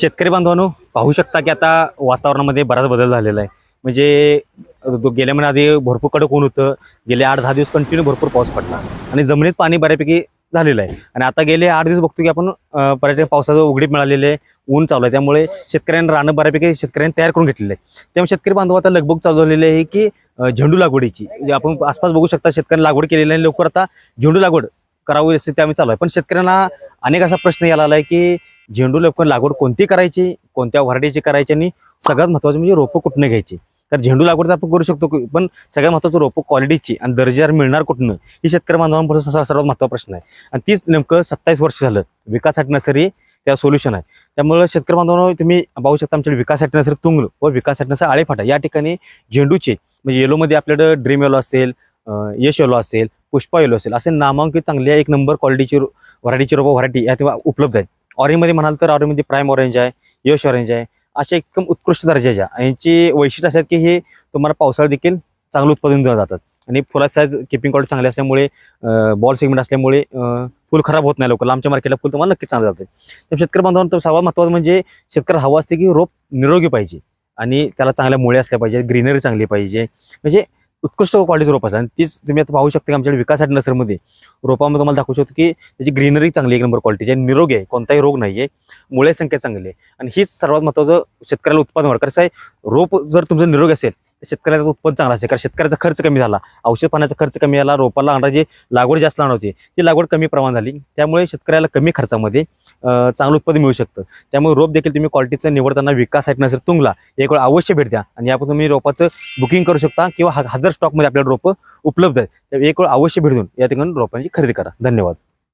शेतकरी बांधवांनो पाहू शकता की आता वातावरणामध्ये बराच बदल झालेला आहे. म्हणजे गेल्या महिन्या आधी भरपूर कडक ऊन होतं गेले आठ दहा दिवस कंटिन्यू भरपूर पाऊस पडला. आणि जमिनीत पाणी बऱ्यापैकी झालेलं आहे. आणि आता गेले आठ दिवस बघतो की आपण अं, बऱ्यापैकी पावसाचं उघडीप मिळालेले आहे ऊन चालू आहे. त्यामुळे शेतकऱ्यांना रानं बऱ्यापैकी शेतकऱ्यांनी तयार करून घेतलेलं आहे. त्यामुळे शेतकरी बांधव आता लगबग चालू झालेली आहे की झेंडू लागवडीची. म्हणजे आपण आसपास बघू शकता शेतकऱ्यांनी लागवड केलेली आहे लवकर आता झेंडू लागवड करावी ते आम्ही चालू आहे. पण शेतकऱ्यांना अनेक असा प्रश्न यायला आलाय की झेंडू लवकर लागवड कोणती करायची कोणत्या व्हरायटीची करायची आणि सगळ्यात महत्वाचं म्हणजे रोपं कुठनं घ्यायची? तर झेंडू लागवड तर आपण करू शकतो की- पण सगळ्यात महत्वाचं रोपं क्वालिटीची आणि दर्जेदार मिळणार कुठनं ही शेतकरी बांधवांपासून सर्वात महत्त्वाचा प्रश्न आहे. आणि तीच नेमकं सत्तावीस वर्ष झालं विकासाठी नर्सरी त्या सोल्युशन आहे. त्यामुळे शेतकरी बांधवांना तुम्ही पाहू शकता आमच्याकडे विकासाठी नर्सरी तुंगल व विकासाठी नसर आळेफाटा. या ठिकाणी झेंडूचे म्हणजे येलोमध्ये आपल्याकडं ड्रीम येलो असेल यश येलो असेल पुष्पा येलो असेल असे नामांकित चांगल्या एक नंबर क्वालिटीची व्हरायटीची रोपं व्हरायटी या तेव्हा उपलब्ध आहेत. ऑरेंजमध्ये म्हणाल तर ऑरेंजमध्ये प्राईम ऑरेंज आहे यश ऑरेंज आहे अशा एकदम उत्कृष्ट दर्जाच्या यांची वैशिष्ट्य असतात की हे तुम्हाला पावसाळ्यात देखील चांगलं उत्पादन दिलं जातात. आणि फुला साईज किपिंग क्वालिटी चांगली असल्यामुळे बॉल सेगमेंट असल्यामुळे फुल खराब होत नाही लवकर. लांबच्या मार्केटला फुल तुम्हाला नक्कीच चांगलं जाते. तर शेतकरी बांधवांना सर्वात महत्त्वाचं म्हणजे शेतकरी हवा असते की रोप निरोगी पाहिजे. आणि त्याला चांगल्या मुळे असल्या पाहिजे ग्रीनरी चांगली पाहिजे. म्हणजे उत्कृष्ट क्वालिटीचं रोप असतात. आणि तीच तुम्ही आता पाहू शकता की आमच्याकडे विकासाट नसरमध्ये रोपामध्ये तुम्हाला दाखवू शकतो की त्याची ग्रीनरी चांगली आहे, एक नंबर क्वालिटीची आहे निरोगी आहे. कोणताही रोग नाही आहे मुळे संख्या चांगली आहे. आणि हीच सर्वात महत्त्वाचं शेतकऱ्याला उत्पादन वाढ कसं आहे रोप जर तुमचं निरोगी असेल शेतकऱ्याचं उत्पन्न चांगलं असेल. कारण शेतकऱ्याचा खर्च कमी झाला. औषध पाण्याचा खर्च कमी झाला. रोपाला लागणारी जी लागवड जास्त लागणार होती ती लागवड कमी प्रमाण झाली. त्यामुळे शेतकऱ्याला कमी खर्चामध्ये चांगलं उत्पादन मिळू शकतं. त्यामुळे रोप देखील तुम्ही क्वालिटीचं निवडताना विकास नसेल तुंगला एक वेळ अवश्य भेट द्या. आणि आपण तुम्ही रोपाचं बुकिंग करू शकता किंवा हजार स्टॉकमध्ये आपल्याला रोपं उपलब्ध आहेत एक वेळ अवश्य भेट देऊन या ठिकाणी रोपांची खरेदी करा. धन्यवाद.